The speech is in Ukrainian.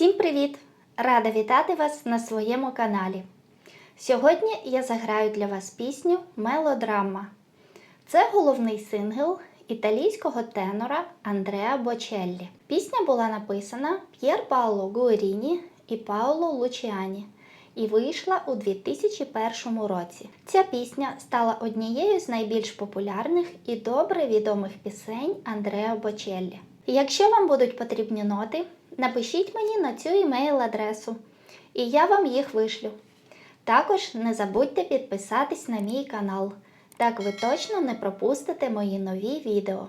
Всім привіт! Рада вітати вас на своєму каналі. Сьогодні я заграю для вас пісню Мелодрама. Це головний сингл італійського тенора Андреа Бочеллі. Пісня була написана П'єр Паоло Гуеріні і Паоло Лучіані і вийшла у 2001 році. Ця пісня стала однією з найбільш популярних і добре відомих пісень Андреа Бочеллі. Якщо вам будуть потрібні ноти, напишіть мені на цю емейл-адресу, і я вам їх вишлю. Також не забудьте підписатись на мій канал. Так ви точно не пропустите мої нові відео.